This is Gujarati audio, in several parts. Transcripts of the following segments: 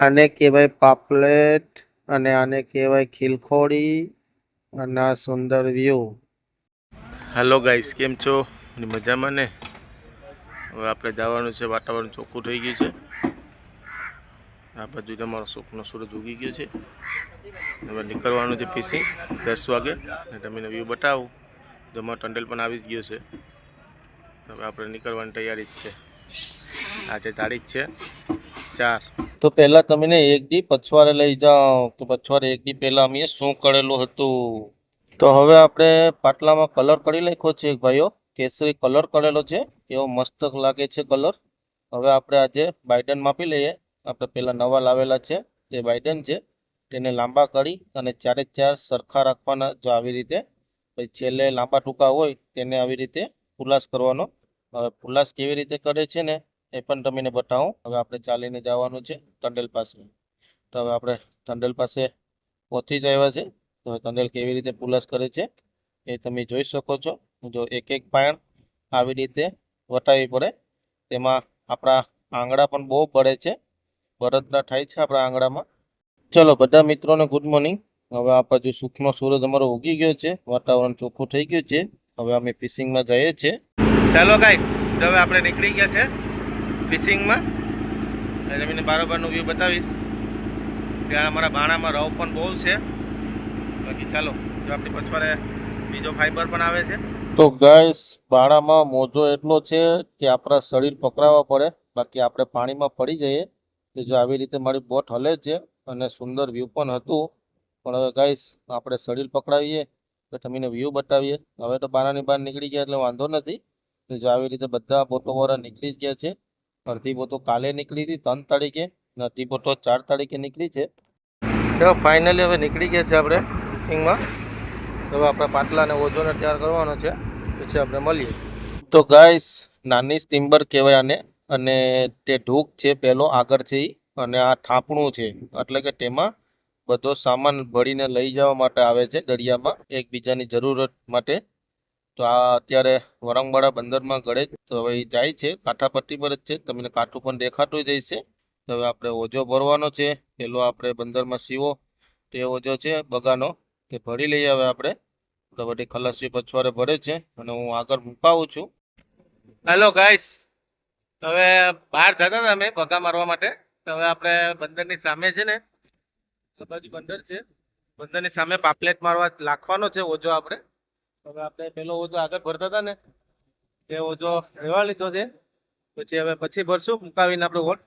આને કહેવાય પાપલેટ, અને આને કહેવાય ખીલખોડી, અને આ સુંદર વ્યૂ. હેલો ગાઈસ કેમ છો? મજામાં ને? હવે આપણે જવાનું છે, વાતાવરણ ચોખ્ખું થઈ ગયું છે. આ બાજુ તમારો સુખનો સૂરજ ઉગી ગયો છે. હવે નીકળવાનું છે ફિશિંગ દસ વાગે અને તમને વ્યૂ બતાવું. જમા ટંડેલ પણ આવી જ ગયો છે. હવે આપણે નીકળવાની તૈયારી જ છે. આજે તારીખ છે. ચાર. તો પહેલા તમને એક દી પછવાડે લઈ જાઓ. તો પછવાડે એક દી પહેલા અમે શું કરેલું હતું? તો હવે આપણે પાટલામાં કલર કરી નાખ્યો છે ભાઈઓ. કેસરી કલર કરેલો છે. એવો મસ્ત લાગે છે કલર. હવે આપણે આજે બાઇડન માપી લઈએ. આપણે પેલા નવા લાવેલા છે. જે બાઇડન છે, તેને લાંબા કરી અને ચારે ચાર સરખા રાખવાના જો આવી રીતે. પછી છેલ્લે લાંબા ટૂંકા હોય, તેને આવી રીતે ફુલાસ કરવાનો. હવે ફુલાસ કેવી રીતે કરે છે ને? એ પણ તમને બતાવું. હવે આપણે ચાલીને જવાનું છે ટંડેલ પાસે. તો હવે આપણે તંડેલ પાસે પહોંચી જ આવ્યા છે. તો ટંડેલ કેવી રીતે પુલસ કરે છે એ તમે જોઈ શકો છો. જો એક એક પાયણ આવી રીતે વટાવી પડે. તેમાં આપણા આંગળા પણ બહુ પડે છે. બરતના થાય છે આપણા આંગળામાં. ચલો બધા મિત્રોને ગુડ મોર્નિંગ હવે આ બાજુ સુખનો સૂરજ અમારો ઉગી ગયો છે. વાતાવરણ ચોખ્ખું થઈ ગયું છે. હવે અમે ફિશિંગમાં જઈએ છીએ. ચાલો ગાઈસ હવે આપણે નીકળી ગયા છે. ફિશિંગમાં એટલે તમને બારોબારનું વ્યૂ બતાવીશ. ત્યાં અમારા બાણામાં રવ પણ બહુ છે. બાકી ચાલો, જો આપણી પછવાડે બીજો ફાઈબર પણ આવે છે. તો ગાઈસ બાણામાં મોજો એટલો છે કે આપણા શરીર પકડાવવા પડે. બાકી આપણે પાણીમાં પડી જઈએ કે જો આવી રીતે મારી બોટ હલે છે અને સુંદર વ્યૂ પણ હતું. પણ હવે ગાઈસ આપણે શરીર પકડાવીએ. તો તમને વ્યૂ બતાવીએ. હવે તો બારાની બહાર નીકળી ગયા એટલે વાંધો નથી. જો આવી રીતે બધા બોટોવાળા નીકળી જ ગયા છે. અડધી બોટો કાલે નીકળી હતી ત્રણ તારીખે અને અડધી બોટો ચાર તારીખે નીકળી છે. તો ફાઇનલી હવે નીકળી ગયા છે આપણે ફિશિંગમાં તો હવે આપણે પાટલાને ઓજોને તૈયાર કરવાનો છે પછી આપણે મળીએ. તો ગાઈસ નાની સ્ટીમ્બર કહેવાય આને અને તે ઢૂક છે પહેલો આગળ છે અને આ થાપણું છે. એટલે કે તેમાં બધો સામાન ભરીને લઈ જવા માટે આવે છે દરિયામાં એકબીજાની જરૂરત માટે. તો આ અત્યારે વરંગવાડા બંદરમાં ગળે તો હવે જાય છે. કાંઠાપટ્ટી પર જ છે. તમને કાંઠું પણ દેખાતું જ હશે. તો હવે આપણે ઓજો ભરવાનો છે. પેલો આપણે બંદરમાં સીવો. તે ઓજો છે, બગાનો. તે ભરી લઈએ હવે આપણે. તો બધી ખલાસી પછવાડે ભરે છે. અને હું આગળ મુકાવું છું. હેલો ગાઈસ હવે બહાર જતા હતા અમે ભગા મારવા માટે. તો હવે આપણે બંદરની સામે છે ને બંદર છે. બંદરની સામે પાપલેટ મારવા લાખવાનો છે ઓજો આપણે. હવે આપણે પેલો ઓજો આગળ ભરતા હતા ને તે ઓજો રહેવા લીધો છે. પછી હવે પછી ભરશું, મુકાવીને આપણે વોટ.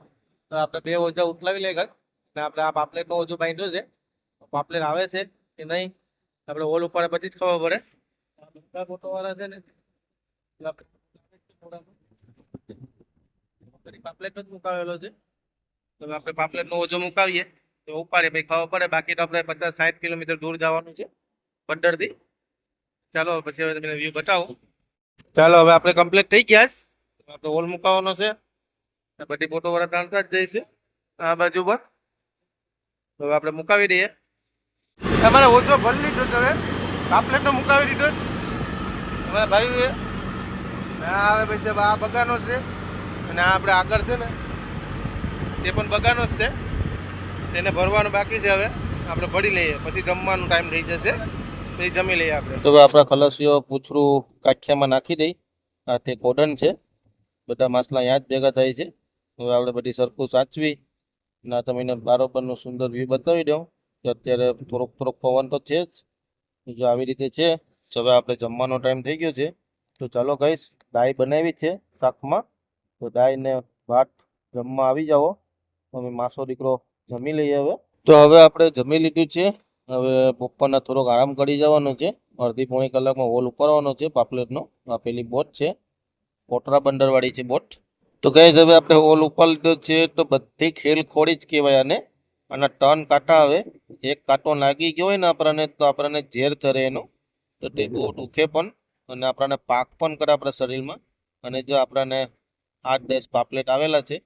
તો આપણે બે ઓજા ઉતલાવી લે ગાઈસ ને આપણે આ પાપલેટનો ઓજો બાંધ્યો છે. પાપલેટ આવે છે કે નહીં, આપણે ઓલ ઉપર બધી જ ખબર પડે. બધા ફોટો વાળા છે ને પાપલેટનો જ મુકાવેલો છે. તો આપણે પાપલેટનો ઓજો મુકાવીએ. તો ઉપાડીએ ભાઈ ખબર પડે. બાકી તો આપણે પચાસ સાઠ કિલોમીટર દૂર જવાનું છે, પંદરથી. ચાલો પછી હવે તમને વ્યૂ બતાવું. ચાલો હવે આપણે કમ્પ્લીટ થઈ ગયા છે. આપણે હોલ મુકાવવાનો છે. બધી ફોટો વાળા ટાણતા જ જઈશે આ બાજુ પર. હવે આપણે મુકાવી દઈએ. તમારે ઓછો ભરી લીધો છે હવે. પાપલેટનો મુકાવી દીધો છે. અમારા ભાઈ આ હવે પછી આ બગાનો છે. અને આ આપણે આગળ છે ને તે પણ બગાનો જ છે. તેને ભરવાનું બાકી છે હવે. આપણે ભરી લઈએ. પછી જમવાનું ટાઈમ થઈ જશે. જમી લઈએ આપણે. તો હવે આપણા ખલાસીઓ પૂછરું કાઠિયામાં નાખી દઈ. આ તે કોડન છે. બધા માસલા અહીંયા જ ભેગા થાય છે. હવે આપણે બધી સરખું સાચવી ના તમને બારોબરનું સુંદર વ્યૂ બતાવી દઉં કે અત્યારે થોડોક થોડોક પવન તો છે જ. જો આવી રીતે છે, તો હવે આપણે જમવાનો ટાઈમ થઈ ગયો છે. તો ચાલો કહીશ દાય બનાવી છે શાકમાં. તો દાયને ભાત જમવા આવી જાઓ. અમે માસો દીકરો જમી લઈએ હવે. તો હવે આપણે જમી લીધું છે. હવે બપોરના થોડોક આરામ કરી જવાનો છે. અડધી પોણી કલાકમાં હોલ ઉપાડવાનો છે, પાપલેટનો. આ પેલી બોટ છે. કોટરા બંદરવાળી છે બોટ. તો કઈ હવે આપણે હોલ ઉપાડી લીધો છે તો બધી ખેલ ખોડી જ કહેવાય આને. અને ટર્ન કાંટા આવે. એક કાંટો લાગી ગયો હોય ને આપણને, તો આપણને ઝેર ચરે એનો. તો તે બહુ દુખે પણ અને આપણને પાક પણ કરે આપણા શરીરમાં. અને જો આપણને આઠ દસ પાપલેટ આવેલા છે,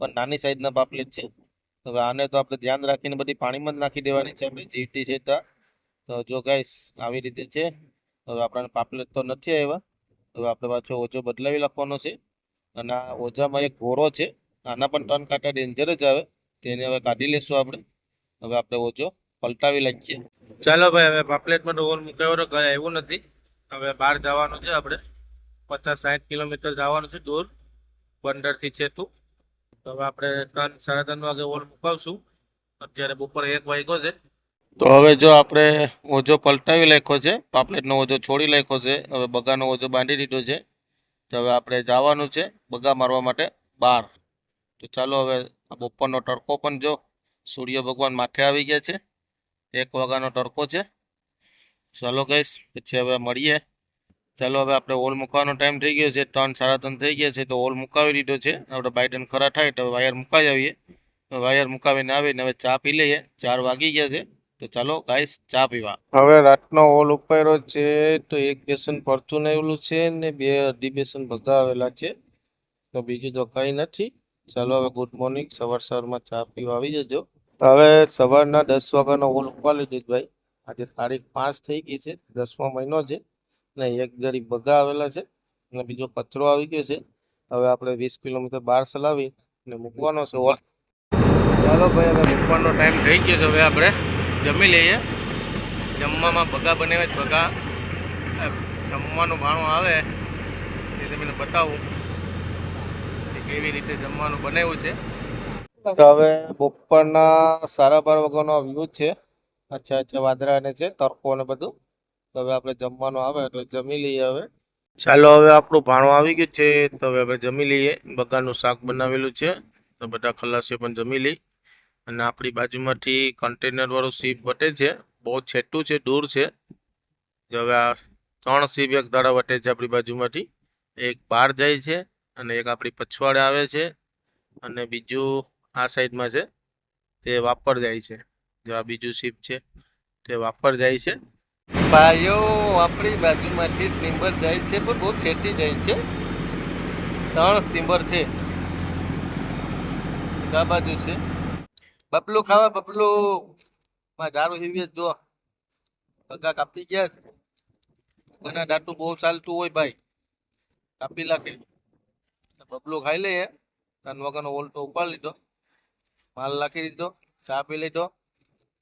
પણ નાની સાઈઝના પાપલેટ છે. હવે આને તો આપણે ધ્યાન રાખીને બધી પાણીમાં જ નાખી દેવાની છે, આપણે જીટી છે તો જો ગાઈસ, આવી રીતે છે. હવે આપણને પાપલેટ તો નથી આવ્યા. હવે આપણે પાછો ઓછો બદલાવી લખવાનો છે. અને આ ઓજામાં એક ઘોરો છે. આના પણ ત્રણ કાંટા ડેન્જર જ આવે. તેને હવે કાઢી લેશું આપણે. હવે આપણે ઓજો પલટાવી લખીએ ચાલો ભાઈ, હવે પાપલેટમાં ઓલ મૂકાયો તો ઘરે આવ્યું નથી. હવે બહાર જવાનું છે આપણે. પચાસ સાઠ કિલોમીટર જવાનું છે દૂર બંદરથી છેતું તો હવે આપણે ત્રણ સાડા ત્રણ વાગે ઓલ મુકાવશું. અત્યારે બપોરે એક વાગ્યો છે. તો હવે જો આપણે ઓજો પલટાવી નાખ્યો છે, પાપલેટનો ઓજો છોડી નાખ્યો છે, હવે બગાનો ઓજો બાંધી દીધો છે. તો હવે આપણે જવાનું છે બગા મારવા માટે બહાર. તો ચાલો હવે બપોરનો તડકો પણ જો સૂર્ય ભગવાન માથે આવી ગયા છે. એક વાગ્યાનો તડકો છે. ચાલો કહીશ પછી હવે મળીએ. ચાલો હવે આપણે ઓલ મૂકવાનો ટાઈમ થઈ ગયો છે, ત્રણ સાડા ત્રણ થઈ ગયા છે, તો ઓલ મુકાવી દીધો છે. આપણે બાઇડન ખરા થાય તો વાયર મુકાઈ આવીએ. તો વાયર મુકાવીને આવીને હવે ચા પી લઈએ. ચાર વાગી ગયા છે. તો ચાલો ગાઈસ ચા પીવા. હવે રાતનો ઓલ ઉપાયરો છે, તો એક બેસન પરચું આવેલું છે ને બે અઢી બેસન બધા આવેલા છે. તો બીજું તો કંઈ નથી. ચાલો હવે ગુડ મોર્નિંગ સવાર સવારમાં ચા પીવા આવી જજો. હવે સવારના દસ વાગ્યાનો ઓલ ઉપાડી દીધું ભાઈ. આજે તારીખ પાંચ થઈ ગઈ છે, દસમો મહિનો છે. ને એક જરી બગા આવેલા છે અને બીજો કચરો આવી ગયો છે. હવે આપણે વીસ કિલોમીટર બહાર ચલાવી અને મૂકવાનો છે. ઓલ ચાલો ભાઈ, હવે મૂકવાનો ટાઈમ થઈ ગયો છે. હવે આપણે જમી લઈએ. જમવામાં બગા બને છે બગા. જમવાનું ભાણું આવે એ તમને બતાવું કેવી રીતે જમવાનું બનાવ્યું છે. હવે બપોરના સાડા બાર વાગ્યાનો વ્યૂ છે. અચ્છા અચ્છા વાદરા અને છે, તડકો અને બધું. તો હવે આપણે જમવાનું આવે એટલે જમી લઈએ હવે. ચાલો હવે આપણું ભાણું આવી ગયું છે, તો હવે આપણે જમી લઈએ. બગાનું શાક બનાવેલું છે, તો બધા ખલાસીઓ પણ જમી લઈ. અને આપણી બાજુમાંથી કન્ટેનરવાળું સીપ વટે છે, બહુ છેટું છે, દૂર છે. હવે આ ત્રણ સીપ એક દાડા વટે છે આપણી બાજુમાંથી. એક બહાર જાય છે અને એક આપણી પછવાડે આવે છે. અને બીજું આ સાઈડમાં છે, તે વાપર જાય છે. જો આ બીજું સીપ છે, તે વાપર જાય છે. ભાઈઓ, આપણી બાજુમાંથી સ્ટીમ્બર જાય છે, પણ બહુ છેટી જાય છે. ત્રણ સ્ટીમ્બર છે. આ બાજુ છે. બપલું ખાવા બપલું માં દારૂ સીવીએ જો. પગા કાપી ગયા છે. દાટું બહુ ચાલતું હોય ભાઈ. કાપી નાખે. બબલું ખાઈ લઈએ તન વગરનો ઓલટો ઉપાડી લીધો. માલ નાખી દીધો. ચા પી લીધો.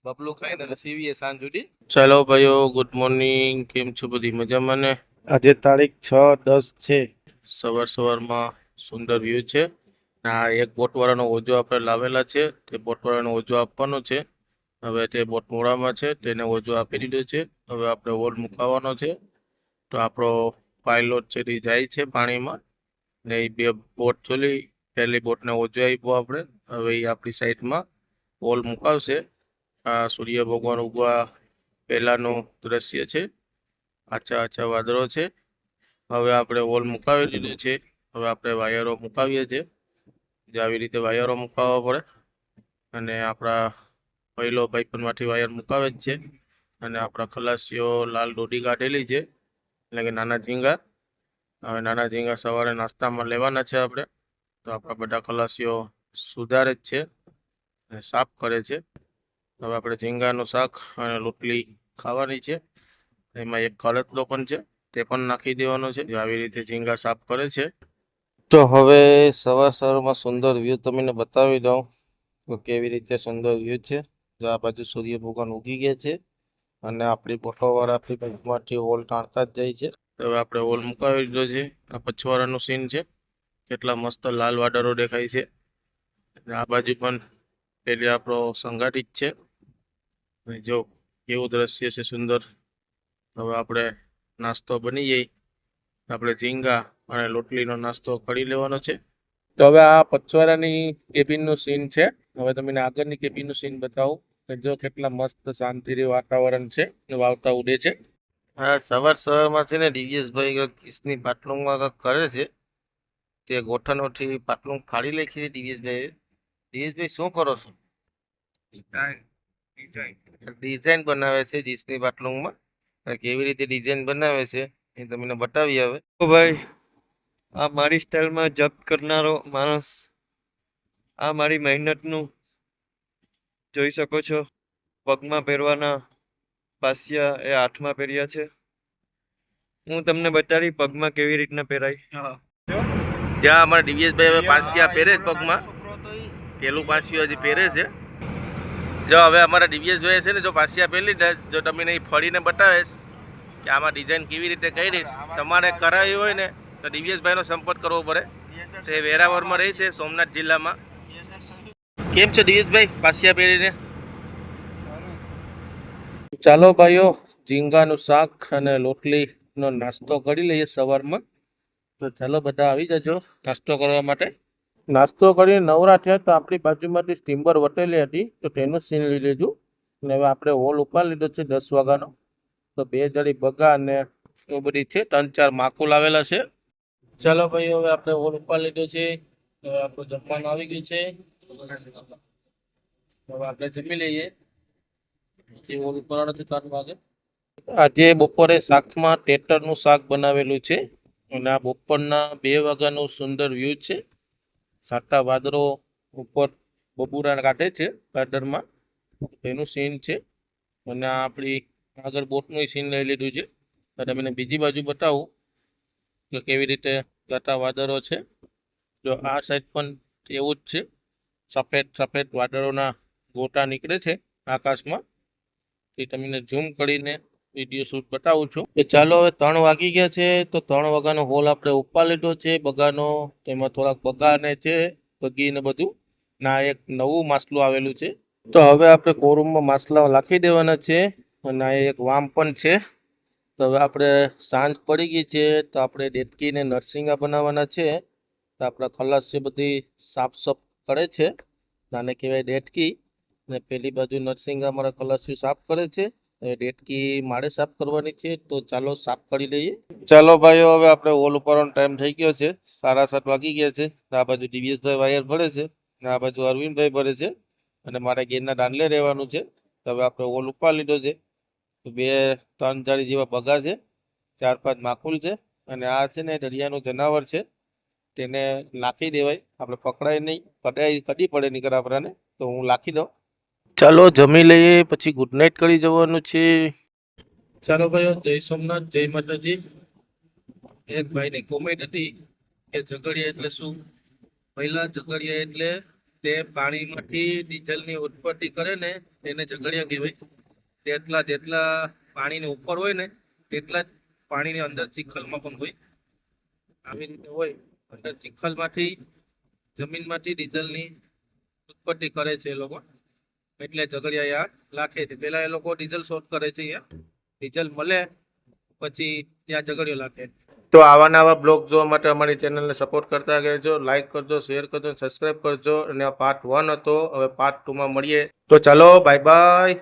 બબલું ખાઈ ને સીવીએ સાંજ સુધી. ચાલો ભાઈઓ ગુડ મોર્નિંગ કેમ છો બધી મજામાં ને? આજે તારીખ છ દસ છે. સવાર સવારમાં સુંદર વ્યૂ છે. આ એક બોટવાળાનો ઓજો આપણે લાવેલા છે. તે બોટવાળાનો ઓજો આપવાનો છે. હવે તે બોટ મોડામાં છે. તેને ઓજો આપી દીધો છે. હવે આપણે ઓલ મુકાવાનો છે. તો આપણો પાયલોટ છે તે જાય છે પાણીમાં. ને એ બે બોટ ચોલી પહેલી બોટને ઓજો આપ્યો આપણે. હવે એ આપણી સાઈડમાં ઓલ મુકાવશે. આ સૂર્ય ભગવાન ઉગવા પહેલાંનું દ્રશ્ય છે. આછા આછા વાદળો છે. હવે આપણે વોલ મુકાવી દીધું છે. હવે આપણે વાયરો મુકાવીએ છીએ જે આવી રીતે વાયરો મુકાવવા પડે. અને આપણા પહેલો પાઇપરમાંથી વાયર મુકાવે જ છે. અને આપણા ખલાસીઓ લાલ ડોડી કાઢેલી છે. એટલે કે નાના ઝીંગા. હવે નાના ઝીંગા સવારે નાસ્તામાં લેવાના છે આપણે. તો આપણા બધા ખલાસીઓ સુધારે જ છે. અને સાફ કરે છે. હવે આપણે ઝીંગાનું શાક અને રોટલી ખાવાની છે. એમાં એક કળતલો પણ છે, તે પણ નાખી દેવાનો છે. આવી રીતે ઝીંગા સાફ કરે છે. તો હવે સવાર સવારમાં સુંદર વ્યૂ તમને બતાવી દઉં તો કેવી રીતે સુંદર વ્યૂ છે. આ બાજુ સૂર્ય ભગવાન ઉગી ગયા છે અને આપણી બોટોવાળા આપણી બાજુમાંથી ઓલ ટાણતા જ જાય છે. હવે આપણે ઓલ મુકાવી દીધો છે. આ પછવાડાનું સીન છે. કેટલા મસ્ત લાલ વાડરો દેખાય છે. આ બાજુ પણ પેલી આપણો સંગાઠિત છે. જો કેવું દ્રશ્ય છે સુંદર, હવે આપણે નાસ્તો બની જાય આપણે ઝીંગા અને લોટલીનો નાસ્તો કરી લેવાનો છે. તો હવે આ પચવાડાની કેબિનનું સીન છે. હવે તમને આગળની કેબિનનું સીન બતાવું કે જો કેટલા મસ્ત શાંતિથી વાતાવરણ છે વાવતા ઉડે છે. હા, સવાર સવારમાં છે ને દિવ્યેશભાઈ કિસની પાટલુંગમાં કરે છે. તે ગોઠણોથી પાટલુંગ ફાડી નાખી છે દિવ્યેશભાઈ દિવ્યેશભાઈ, શું કરો છો? ડિઝાઇન બનાવે છે જીસની પાટલુંગમાં કેવી રીતે ડિઝાઇન બનાવે છે એ તમને બતાવી હવે. ઓ ભાઈ આ મારી સ્ટાઇલમાં જપ કરનારો માણસ આ મારી મહેનતનું જોઈ શકો છો. પગમાં પહેરવાના પાસિયા એ હાથમાં પહેર્યા છે. હું તમને બતાડી પગમાં કેવી રીતના પહેરાય. જ્યાં અમારા દિવ્યેશભાઈ હવે પાસિયા પહેરે પગમાં. પેલું પાસિયું હજી પહેરે છે. જો હવે અમારા ડીવીએસભાઈ છે ને જો પાસિયા આપેલી ને જો તમે નહીં ફળીને બતાવેશ કે આમાં ડિઝાઇન કેવી રીતે કરીશ તમારે કરાવી હોય ને તો ડીવીએસભાઈનો સંપર્ક કરવો પડે. તે વેરાવળમાં રહી છે સોમનાથ જિલ્લામાં. કેમ છે દિવેશભાઈ પાસિયા પહેરીને? ચાલો ભાઈઓ ઝીંગાનું શાક અને રોટલીનો નાસ્તો કરી લઈએ સવારમાં. તો ચાલો બધા આવી જજો નાસ્તો કરવા માટે. નાસ્તો કરીને નવરા થયા તો આપણી બાજુમાંથી સ્ટીમર વટેલી હતી, તો તેનું સીન લઈ લીધું. અને હવે આપણે હોલ ઉપર લીધો છે દસ વાગ્યાનો. તો બે જડી બગા અને એવું બધી છે, ત્રણ ચાર માકુલ આવેલા છે. ચાલો ભાઈ, હવે આપણે હોલ ઉપર લીધો છે. હવે આપણું જમવાનું આવી ગયું છે. હવે આપણે જમી લઈએ. પછી હોલ ઉપર છે ત્રણ વાગે. આજે બપોરે શાકમાં ટેટરનું શાક બનાવેલું છે. અને આ બપોરના બે વાગ્યાનું સુંદર વ્યૂ છે. સાટા વાદળો ઉપર બબુરા કાઢે છે ગાર્ડનમાં. એનું સીન છે. અને આ આપણી આગળ બોટનું સીન લઈ લીધું છે. તો મને બીજી બાજુ બતાવું કે કેવી રીતે ગાટા વાદળો છે. જો આ સાઈડ પણ એવું જ છે. સફેદ સફેદ વાદળોના ગોટા નીકળે છે આકાશમાં. એ તમને ઝૂમ કરીને વીડિયો શૂટ બતાવું છું. કે ચાલો હવે ત્રણ વાગી ગયા છે, તો ત્રણ વાગ્યાનો હોલ આપણે ઉપા લીધો છે, બગાનો, તેમાં થોડાક બગા ને છે બગી ને બધું. ના એક નવું માસલું આવેલું છે. તો હવે આપણે કોરૂમમાં માસલા લાખી દેવાના છે, અને આ એક વામ પણ છે. તો હવે આપણે સાંજ પડી ગઈ છે, તો આપણે દેટકીને નરસિંગા બનાવવાના છે. તો આપણા ખલાસ બધી સાફ સાફ કરે છે નાને કહેવાય ડેટકી. ને પેલી બાજુ નરસિંગા અમારા ખલાસીઓ સાફ કરે છે. ડેટકી માળે સાફ કરવાની છે, તો ચાલો સાફ કરી લઈએ. ચાલો ભાઈઓ, હવે આપણે ઓલ ઉપરનો ટાઈમ થઈ ગયો છે. સાડા સાત વાગી ગયા છે. આ બાજુ ડીવીએસભાઈ વાયર ભરે છે. ને આ બાજુ અરવિંદભાઈ ભરે છે. અને મારે ગેરના દાંડલે રહેવાનું છે. તો હવે આપણે ઓલ ઉપર લીધો છે. તો બે, ત્રણ ચાળી જેવા બગા છે. ચાર, પાંચ માકુલ છે. અને આ છે ને દરિયાનું જનાવર છે. તેને લાખી દેવાય. આપણે પકડાય નહીં. કડાઈ કદી પડે નહીં આપણાને. તો હું લાખી દઉં. ચાલો, જમી લઈએ, પછી ગુડ નાઇટ કરી જવાનું છે. ચાલો ભાઈઓ, જય સોમનાથ, જય માતાજી. એક ભાઈની કોમેન્ટ હતી કે ઝઘડિયા એટલે શું? પહેલા ઝઘડિયા એટલે તે પાણીમાંથી ડીઝલની ઉત્પત્તિ કરે ને, તેને ઝઘડિયા કહેવાય. તેટલા જેટલા પાણીની ઉપર હોય ને, તેટલા જ પાણીની અંદર ચિખલમાં પણ હોય. આવી રીતે હોય, અંદર ચિખલમાંથી જમીનમાંથી ડીઝલની ઉત્પત્તિ કરે છે એ લોકો. એટલે ઝઘડિયા લાખે છે. પેલા એ લોકો ડીઝલ શોધ કરે છે ડીઝલ મળે, પછી ત્યાં ઝઘડિયો લાખે તો આવા નવા બ્લોગ જોવા માટે અમારી ચેનલને સપોર્ટ કરતા રહેજો લાઇક કરજો શેર કરજો સબસ્ક્રાઈબ કરજો. અને આ પાર્ટ વન હતો, હવે પાર્ટ ટુમાં મળીએ. તો ચાલો બાય બાય